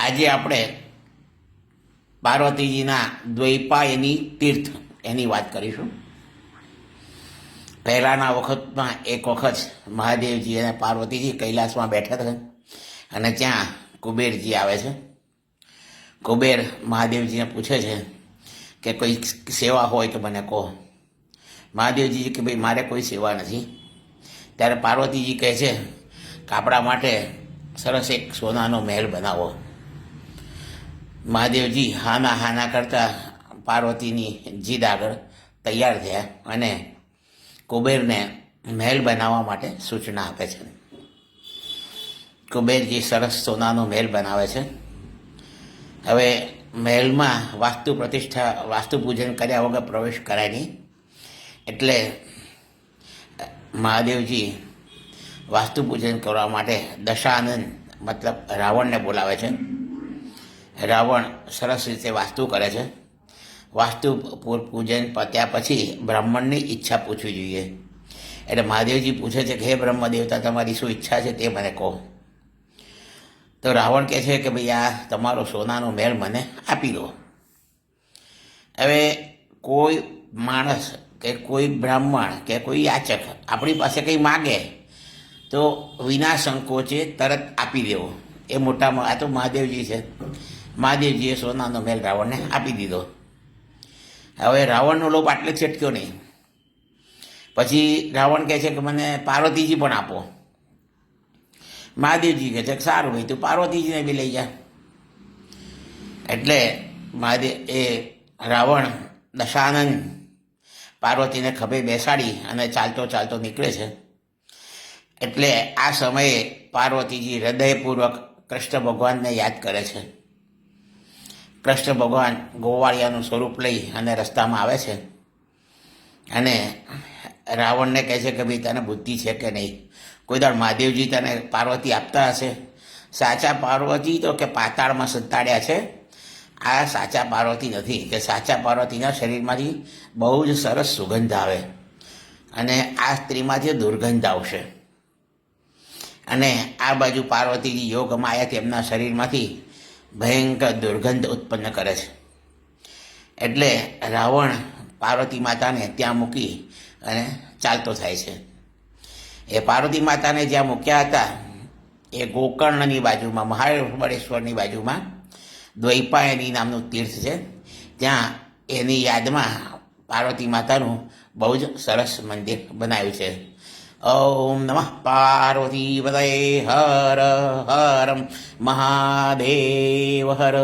આજે આપણે પાર્વતીજીના દ્વૈપાયની તીર્થ એની વાત કરીશું. પહેલાંના વખતમાં એક વખત મહાદેવજી અને પાર્વતીજી કૈલાસમાં બેઠા હતા અને ત્યાં કુબેરજી આવે છે. કુબેર મહાદેવજીને પૂછે છે કે કોઈ સેવા હોય તો મને કહો. મહાદેવજી કે ભાઈ, મારે કોઈ સેવા નથી. ત્યારે પાર્વતીજી કહે છે કે આપણા માટે સરસ એક સોનાનો મહેલ બનાવો. મહાદેવજી હાના હાના કરતા પાર્વતીની જીદ આગળ તૈયાર થયા અને કુબેરને મહેલ બનાવવા માટે સૂચના આપે છે. કુબેરજી સરસ સોનાનો મહેલ બનાવે છે. હવે મહેલમાં વાસ્તુ પ્રતિષ્ઠા, વાસ્તુ પૂજન કર્યા વગર પ્રવેશ કરાય નહીં. એટલે મહાદેવજી વાસ્તુ પૂજન કરવા માટે દશાનંદ, મતલબ રાવણને બોલાવે છે. રાવણ સરસ રીતે વાસ્તુ કરે છે. વાસ્તુ પૂજન પત્યા પછી બ્રાહ્મણની ઈચ્છા પૂછવી જોઈએ. એટલે મહાદેવજી પૂછે છે કે, હે બ્રહ્મ દેવતા તમારી શું ઈચ્છા છે તે મને કહો. તો રાવણ કહે છે કે, ભાઈ, આ તમારો સોનાનો મેળ મને આપી દો. હવે કોઈ માણસ કે કોઈ બ્રાહ્મણ કે કોઈ યાચક આપણી પાસે કંઈ માગે, તો વિના સંકોચે તરત આપી દેવો. એ મોટામાં આ તો મહાદેવજી છે. મહાદેવજીએ સોનાનો મેલ રાવણને આપી દીધો. હવે રાવણનો લોભ આટલે છટક્યો નહીં. પછી રાવણ કહે છે કે મને પાર્વતીજી પણ આપો. મહાદેવજી કહે છે કે સારું ભાઈ, તું પાર્વતીજીને બી લઈ જા. એટલે મહાદેવ એ રાવણ દશાનંદ પાર્વતીને ખભે બેસાડી અને ચાલતો ચાલતો નીકળે છે. એટલે આ સમયે પાર્વતીજી હૃદયપૂર્વક કૃષ્ણ ભગવાનને યાદ કરે છે. કૃષ્ણ ભગવાન ગોવાળિયાનું સ્વરૂપ લઈ અને રસ્તામાં આવે છે. અને રાવણને કહે છે કે ભાઈ, તને બુદ્ધિ છે કે નહીં? કોઈ દાડ મહાદેવજી તને પાર્વતી આપતા હશે? સાચા પાર્વતી તો કે પાતાળમાં સંતાડ્યા છે? આ સાચા પાર્વતી નથી, કે સાચા પાર્વતીના શરીરમાંથી બહુ જ સરસ સુગંધ આવે. અને આ સ્ત્રીમાંથી દુર્ગંધ આવશે. અને આ બાજુ પાર્વતીજી યોગમાં આવ્યા તેમના શરીરમાંથી ભયંકર દુર્ગંધ ઉત્પન્ન કરે છે. એટલે રાવણ પાર્વતી માતાને ત્યાં મૂકી અને ચાલતો થાય છે. એ પાર્વતી માતાને જ્યાં મૂક્યા હતા, એ ગોકર્ણની બાજુમાં, મહાબળેશ્વરની બાજુમાં, દ્વૈપાયની નામનું તીર્થ છે. ત્યાં એની યાદમાં પાર્વતી માતાનું બહુ જ સરસ મંદિર બનાવ્યું છે. ॐ नमः पार्वतीपदये हर हरं महादेव हर।